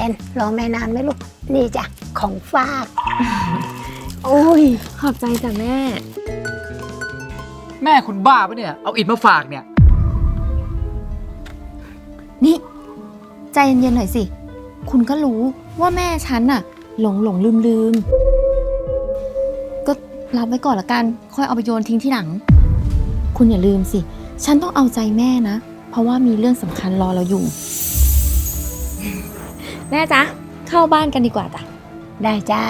อนรอแม่นานไหมลูก นี่จ้ะของฝาก โอ้ย ขอบใจจ้ะแม่ แม่คุณบ้าปะเนี่ย เอาอิฐมาฝากเนี่ย นี่ ใจเย็นๆหน่อยสิ คุณก็รู้ว่าแม่ฉันน่ะ หลงหลงลืมลืมๆก็รับไว้ก่อนละกัน ค่อยเอาไปโยนทิ้งที่หลัง คุณอย่าลืมสิ ฉันต้องเอาใจแม่นะ เพราะว่ามีเรื่องสำคัญรอเราอยู่ แม่จ๊ะ เข้าบ้านกันดีกว่าจ้ะ ได้จ้า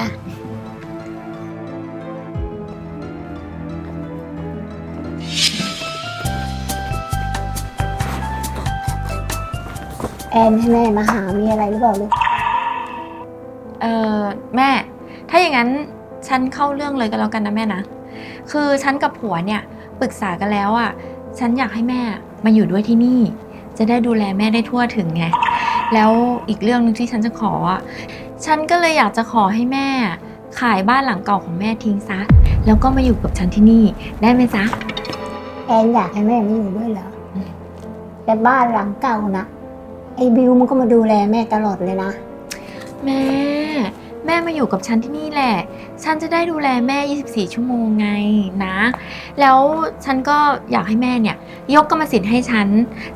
แอนให้แม่มาหามีอะไรหรือเปล่าลูก เออแม่ ถ้าอย่างนั้นฉันเข้าเรื่องเลยกันแล้วกันนะแม่นะ คือฉันกับผัวเนี่ยปรึกษากันแล้วอะ่ะ ฉันอยากให้แม่มาอยู่ด้วยที่นี่ จะได้ดูแลแม่ได้ทั่วถึงไง แล้วอีกเรื่องหนึงที่ฉันจะขออะฉันก็เลยอยากจะขอให้แม่ ขายบ้านหลังเก่าของแม่ทิ้งซะ แล้วก็มาอยู่กับฉันที่นี่ได้ไหมจ๊ะแอนอยากให้แม่มาอยู่ด้วยเหรอแต่บ้านหลังเก่านะไอ้บิวมันก็มาดูแลแม่ตลอดเลยนะแม่ แม่มาอยู่กับฉันที่นี่แหละ ฉันจะได้ดูแลแม่ 24 ชั่วโมงไงนะ แล้วฉันก็อยากให้แม่เนี่ย ยกกรรมสิทธิ์ให้ฉัน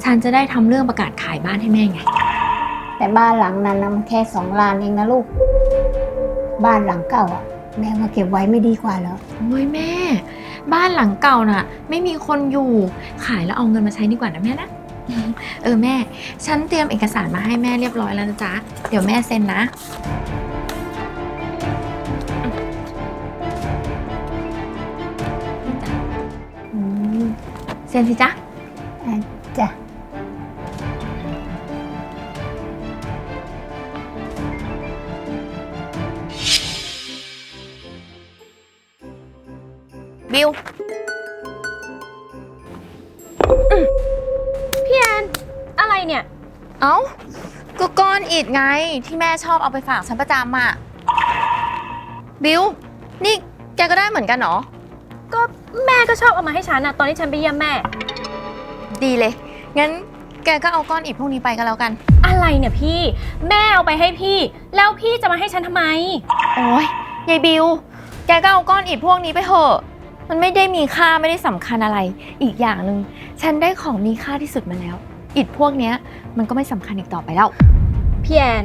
ฉันจะได้ทำเรื่องประกาศขายบ้านให้แม่ไง แต่บ้านหลังนั้นนะมันแค่สองล้านเองนะลูก บ้านหลังเก่าอะ แม่มาเก็บไว้ไม่ดีกว่าเหรอ โอ้ยแม่ บ้านหลังเก่าน่ะ ไม่มีคนอยู่ขายแล้วเอาเงินมาใช้ดีกว่านะแม่นะ เออแม่ ฉันเตรียมเอกสารมาให้แม่เรียบร้อยแล้วนะจ๊ะ เดี๋ยวแม่เซ็นนะ เซ็นสิจ๊ะ บิวพี่แอน อะไรเนี่ย เอ้าก็ก้อนอิดไงที่แม่ชอบเอาไปฝากฉันประจำอะบิวนี่แกก็ได้เหมือนกันเหรอ ก็แม่ก็ชอบเอามาให้ฉันอะตอนที่ฉันไปเยี่ยมแม่ ดีเลย งั้นแกก็เอาก้อนอิฐพวกนี้ไปก็แล้วกัน อะไรเนี่ยพี่ แม่เอาไปให้พี่ แล้วพี่จะมาให้ฉันทำไม โอ้ยยายบิว แกก็เอาก้อนอิฐพวกนี้ไปเถอะ มันไม่ได้มีค่าไม่ได้สำคัญอะไร อีกอย่างหนึ่งฉันได้ของมีค่าที่สุดมาแล้ว อิฐพวกเนี้ยมันก็ไม่สำคัญอีกต่อไปแล้ว พี่แอน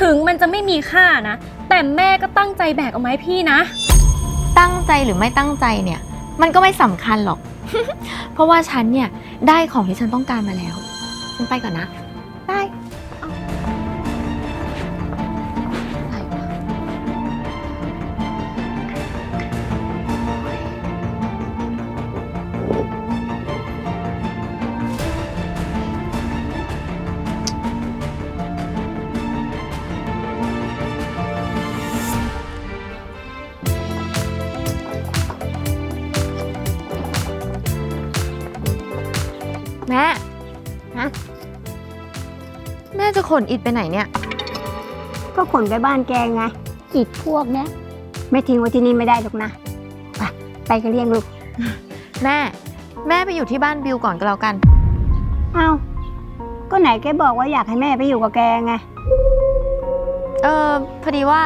ถึงมันจะไม่มีค่านะ แต่แม่ก็ตั้งใจแบกเอามาให้พี่นะ ตั้งใจหรือไม่ตั้งใจเนี่ย มันก็ไม่สำคัญหรอก เพราะว่าฉันเนี่ยได้ของที่ฉันต้องการมาแล้ว ฉันไปก่อนนะ จะขนอิฐไปไหนเนี่ย ก็ขนไปบ้านแกไง อิดพวกเนี้ยไม่ทิ้งไว้ที่นี่ไม่ได้หรอกนะไปไปกันเรียงลูกแม่ แม่ไปอยู่ที่บ้านบิวก่อนก็แล้วกัน เอ้าก็ไหนแกบอกว่าอยากให้แม่ไปอยู่กับแกไง เออพอดีว่า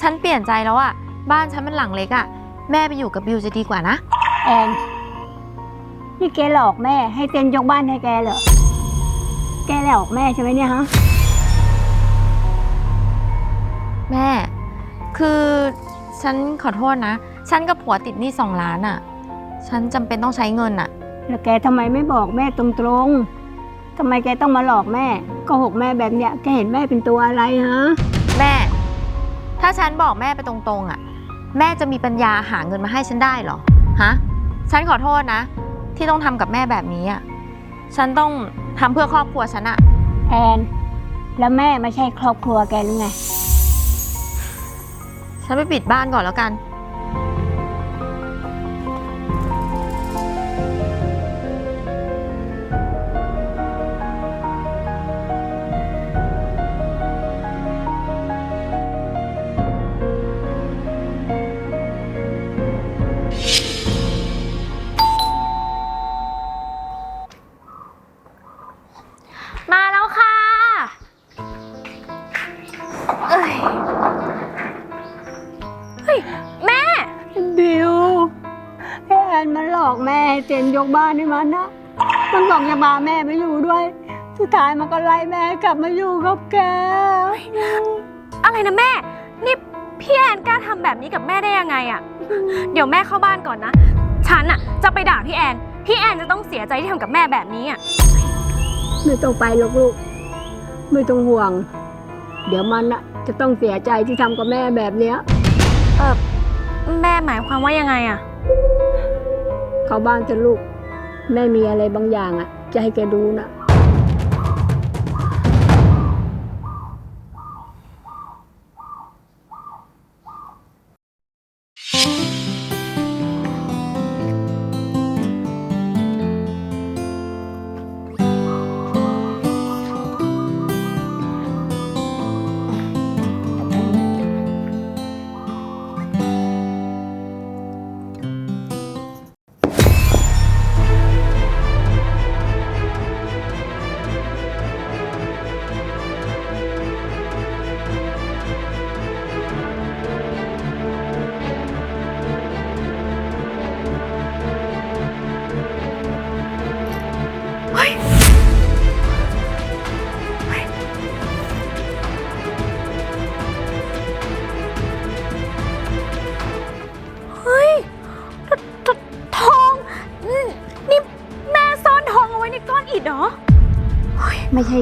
ฉันเปลี่ยนใจแล้วอะบ้านฉันมันหลังเล็กอะแม่ไปอยู่กับบิวจะดีกว่านะ แอนนี่แกหลอกแม่ให้เซ็นยกบ้านให้แกเหรอ แกหลอกแม่ใช่ไหมเนี่ยฮะ แม่ คือฉันขอโทษนะ ฉันกับผัวติดหนี้สองล้านอะฉันจำเป็นต้องใช้เงินอะแล้วแกทำไมไม่บอกแม่ตรงๆทำไมแกต้องมาหลอกแม่โก็หกแม่แบบเนี้ยแกเห็นแม่เป็นตัวอะไรฮะแม่ ถ้าฉันบอกแม่ไปตรงๆอะแม่จะมีปัญญาหาเงินมาให้ฉันได้เหรอฮะฉันขอโทษนะ ที่ต้องทำกับแม่แบบนี้อะฉันต้องทำเพื่อครอบครัวฉันอะแอน แล้วแม่ไม่ใช่ครอบครัวแกหรือไง ฉันไปปิดบ้านก่อนแล้วกัน กบ้านให้มันนะ มันบอกจะมาแม่ไม่อยู่ด้วย สุดท้ายมันก็ไล่แม่กลับมาอยู่กับแก อะไรนะแม่ นี่พี่แอนกล้าทำแบบนี้กับแม่ได้ยังไงอะ เดี๋ยวแม่เข้าบ้านก่อนนะ ฉันอะจะไปด่าพี่แอน พี่แอนจะต้องเสียใจที่ทำกับแม่แบบนี้อะไม่ต้องไปหรอกลูก ไม่ต้องห่วง เดี๋ยวมันนะจะต้องเสียใจที่ทำกับแม่แบบเนี้ย เออแม่หมายความว่ายังไงอะ เข้าบ้านจะลูก แม่มีอะไรบางอย่างอะ จะให้แกดูนะ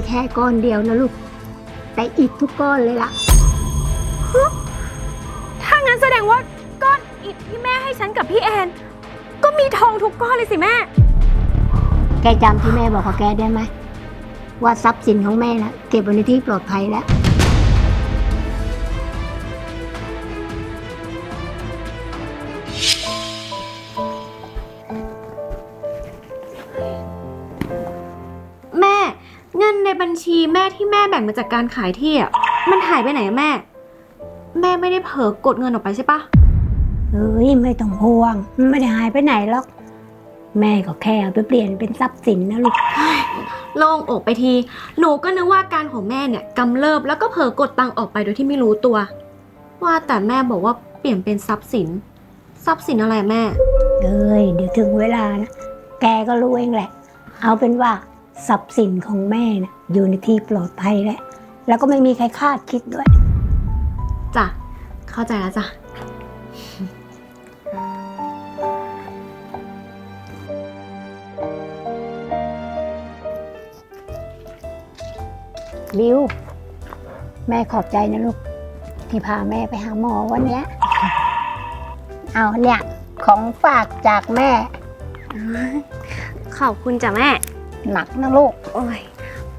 แค่ก้อนเดียวนะลูก แต่อีกทุกก้อนเลยล่ะ ถ้างั้นแสดงว่าก้อนอิฐที่แม่ให้ฉันกับพี่แอน ก็มีทองทุกก้อนเลยสิแม่ แกจำที่แม่บอกกับแกได้ไหมว่าทรัพย์สินของแม่นะเก็บไว้ในที่ปลอดภัยแล้ว แม่ที่แม่แบ่งมาจากการขายที่อะ มันหายไปไหนอะแม่ แม่ไม่ได้เผลอกดเงินออกไปใช่ปะเอ้ยไม่ต้องห่วงมันไม่ได้หายไปไหนหรอก แม่ก็แค่เอาไปเปลี่ยนเป็นทรัพย์สินนะลูกโล่งอกไปที หนูก็นึกว่าการของแม่เนี่ยกำเริบแล้วก็เผลอกดตังค์ออกไปโดยที่ไม่รู้ตัว ว่าแต่แม่บอกว่าเปลี่ยนเป็นทรัพย์สิน ทรัพย์สินอะไรอะแม่ เอ้ยเดี๋ยวถึงเวลานะแกก็รู้เองแหละ เอาเป็นว่า ทรัพย์สินของแม่นะอยู่ในที่ปลอดภัยแล้วแล้วก็ไม่มีใครคาดคิดด้วย จ้ะ เข้าใจแล้วจ้ะ บิว แม่ขอบใจนะลูก ที่พาแม่ไปหาหมอวันเนี้ยเอาเนี่ย ของฝากจากแม่ ขอบคุณจ้ะแม่ หนักนะลูก โอ้ย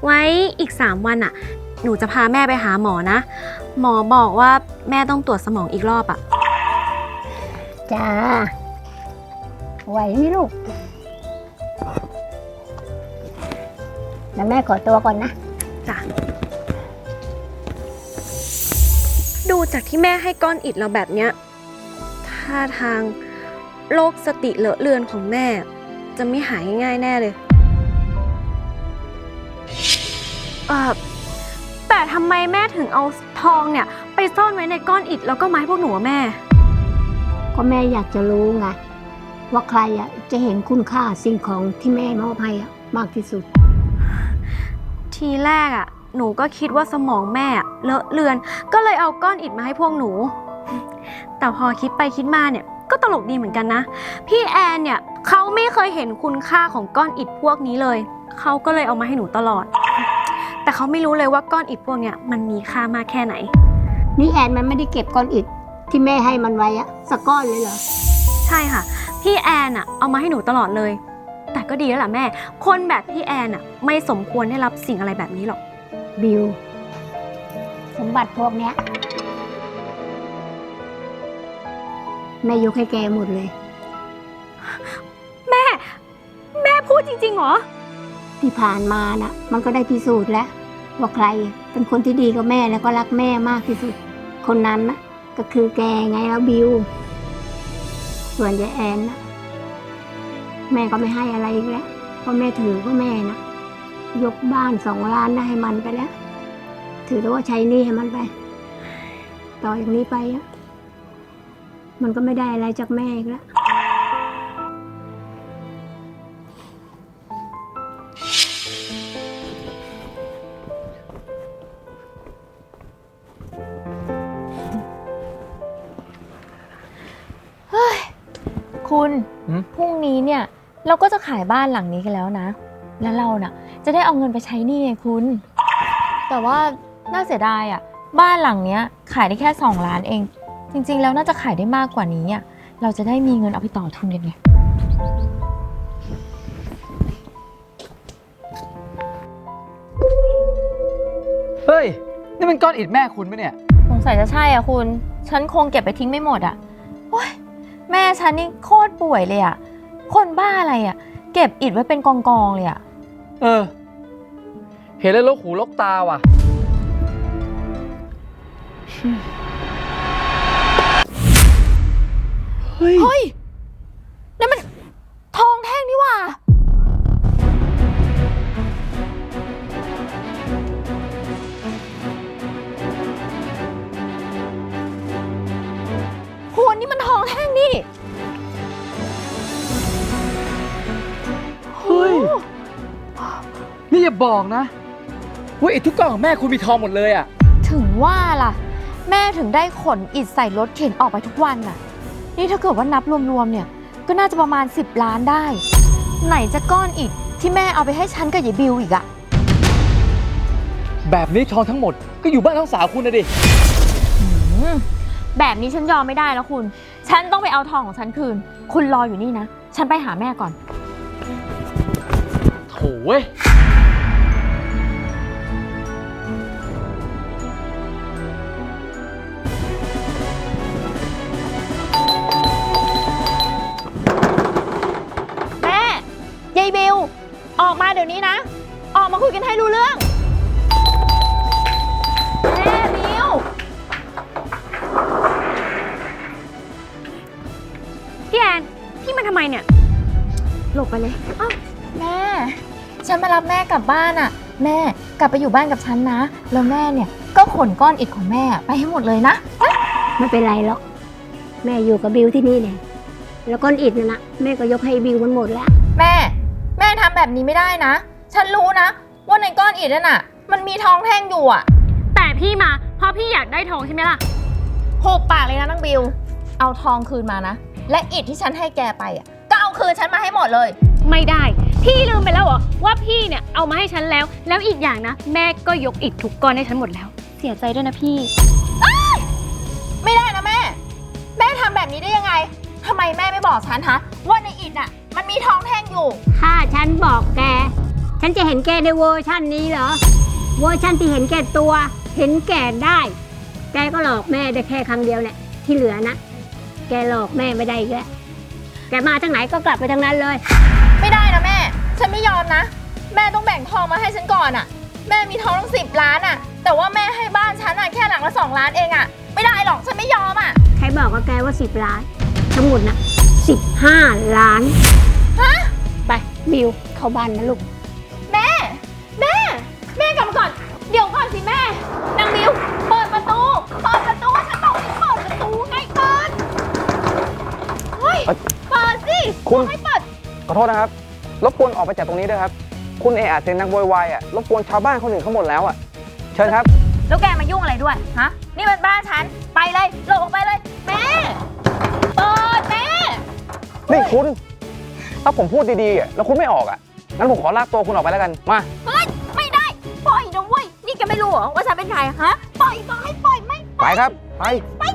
ไว้อีก 3 วันอะหนูจะพาแม่ไปหาหมอนะ หมอบอกว่าแม่ต้องตรวจสมองอีกรอบอะจ้า ไหวไหมลูกแล้วแม่ขอตัวก่อนนะ จ้ะ ดูจากที่แม่ให้ก้อนอิดเราแบบเนี้ยท่าทางโรคสติเลอะเลือนของแม่ จะไม่หายง่ายๆแน่เลย เออแต่ทำไมแม่ถึงเอาทองเนี่ย ไปซ่อนไว้ในก้อนอิฐแล้วก็ไม้พวกหนูอะแม่ ก็แม่อยากจะรู้ไงว่าใครอะจะเห็นคุณค่าสิ่งของที่แม่มอบให้อะมากที่สุด ทีแรกอะ่ะ หนูก็คิดว่าสมองแม่อะเลอะเลือน ก็เลยเอาก้อนอิฐมาให้พวกหนู แต่พอคิดไปคิดมาเนี่ย ก็ตลกดีเหมือนกันนะ พี่แอนเนี่ยเขาไม่เคยเห็นคุณค่าของก้อนอิฐพวกนี้เลย เขาก็เลยเอามาให้หนูตลอด แต่เขาไม่รู้เลยว่าก้อนอิฐพวกเนี้ยมันมีค่ามากแค่ไหน นี่แอนมันไม่ได้เก็บก้อนอิฐที่แม่ให้มันไว้อะสักก้อนเลยเหรอ ใช่ค่ะ พี่แอนอะเอามาให้หนูตลอดเลย แต่ก็ดีแล้วล่ะแม่ คนแบบพี่แอนอะไม่สมควรได้รับสิ่งอะไรแบบนี้หรอก บิว สมบัติพวกเนี้ย แม่ยกให้แกหมดเลย แม่ แม่พูดจริงๆเหรอ ที่ผ่านมานะมันก็ได้พิสูจน์แล้ว ว่าใครเป็นคนที่ดีกับแม่แล้วก็รักแม่มากที่สุด คนนั้นนะก็คือแกไงแล้วบิว ส่วนยายแอนนะแม่ก็ไม่ให้อะไรอีกแล้วเพราะแม่ถือว่าแม่นะยกบ้านสองล้านได้ให้มันไปแล้ว ถือว่าใช้นี้ให้มันไป ต่ออย่างนี้ไปอะมันก็ไม่ได้อะไรจากแม่อีกแล้ว เนี่ยเราก็จะขายบ้านหลังนี้กันแล้วนะ แล้วเราน่ะ จะได้เอาเงินไปใช้หนี้ไงคุณ แต่ว่าน่าเสียดายอะ บ้านหลังเนี้ยขายได้แค่ 2 ล้านเอง จริงๆ แล้วน่าจะขายได้มากกว่านี้อะ เราจะได้มีเงินเอาไปต่อทุนกันไง เฮ้ย นี่มันก้อนอิฐแม่คุณปะเนี่ย สงสัยจะใช่อะคุณ ฉันคงเก็บไปทิ้งไม่หมดอะโอ้ยแม่ฉันนี่โคตรป่วยเลยอะ คนบ้าอะไรอะ เก็บอิฐไว้เป็นกองๆเลยอะ เออ เห็นแล้วลกหูลกตาว่ะ เฮ้ย เฮ้ยนั่นมันทองแท่งนี่หว่า นี่อย่าบอกนะว่าอิฐทุกกล่องของแม่คุณมีทองหมดเลยอะ ถึงว่าล่ะ แม่ถึงได้ขนอิฐใส่รถเข็นออกไปทุกวันน่ะ นี่ถ้าเกิดว่านับรวมๆเนี่ย ก็น่าจะประมาณ 10 ล้านได้ ไหนจะก้อนอิฐที่แม่เอาไปให้ฉันกับยายบิวอีกอะแบบนี้ทองทั้งหมดก็อยู่บ้านน้องสาวคุณนะดิหืมแบบนี้ฉันยอมไม่ได้แล้วคุณ ฉันต้องไปเอาทองของฉันคืน คุณรออยู่นี่นะ ฉันไปหาแม่ก่อน โถเว้ย บิว ออกมาเดี๋ยวนี้นะ ออกมาคุยกันให้รู้เรื่อง แม่บิว พี่แอนพี่มาทำไมเนี่ย หลบไปเลย แม่ ฉันมารับแม่กลับบ้านอะแม่กลับไปอยู่บ้านกับฉันนะ แล้วแม่เนี่ยก็ขนก้อนอิฐของแม่ไปให้หมดเลยนะ ไม่เป็นไรหรอก แม่อยู่กับบิวที่นี่เนี่ยแล้วก้อนอิฐน่ะนะแม่ก็ยกให้บิวมันหมดแล้ว นี้ไม่ได้นะ ฉันรู้นะ ว่าในก้อนอิฐนั่นน่ะ มันมีทองแท่งอยู่อะแต่พี่มา เพราะพี่อยากได้ทองใช่ไหมล่ะหุบปากเลยนะนางบิว เอาทองคืนมานะ และอิฐที่ฉันให้แกไปอะก็เอาคืนฉันมาให้หมดเลย ไม่ได้ พี่ลืมไปแล้วเหรอว่าพี่เนี่ยเอามาให้ฉันแล้ว แล้วอีกอย่างนะ แม่ก็ยกอิฐทุกก้อนให้ฉันหมดแล้ว เสียใจด้วยนะพี่ ไม่ได้นะแม่ แม่ทำแบบนี้ได้ยังไงทำไมแม่ไม่บอกฉันฮะว่าในอิฐอะ มันมีทองแท่งอยู่ ถ้าฉันบอกแก ฉันจะเห็นแกในเวอร์ชั่นนี้เหรอ เวอร์ชั่นที่เห็นแก่ตัว เห็นแก่ได้ แกก็หลอกแม่ได้แค่ครั้งเดียวแหละที่เหลือนะ แกหลอกแม่ไม่ได้อีกแล้วแกมาทางไหนก็กลับไปทางนั้นเลย ไม่ได้นะแม่ ฉันไม่ยอมนะ แม่ต้องแบ่งทองมาให้ฉันก่อนอะแม่มีทองตั้งสิบล้านอะแต่ว่าแม่ให้บ้านฉันอะแค่หลังละสองล้านเองอะไม่ได้หรอกฉันไม่ยอมอะใครบอกกับแกว่าสิบล้าน ทั้งหมดนะ สิบห้าล้าน ฮะ ไปบิวเข้าบ้านนะลูก แม่ แม่ แม่กลับมาก่อน เดี๋ยวก่อนสิแม่ นางมิว เปิดประตู เปิดประตู ฉันบอกให้เปิดประตูไงเปิด เฮ้ยเอ้ยเปิดสิคุณให้เปิด ขอโทษนะครับ รบกวนออกไปจากตรงนี้ด้วยครับ คุณเออาจเสียงดังโวยวายอะ รบกวนชาวบ้านคนอื่นเขาหมดแล้วอะ เชิญครับ แล้วแกมายุ่งอะไรด้วย ฮะ นี่มันบ้านฉัน ไปเลย หลบ นี่คุณ ถ้าผมพูดดีๆอะแล้วคุณไม่ออกอะ งั้นผมขอลากตัวคุณออกไปแล้วกัน มา เฮ้ย ไม่ได้ ปล่อยนะเว้ย นี่แกไม่รู้เหรอว่าฉันเป็นใครฮะ ปล่อยบอกให้ปล่อยไม่ ไปครับ ไป ไปเฮ้ย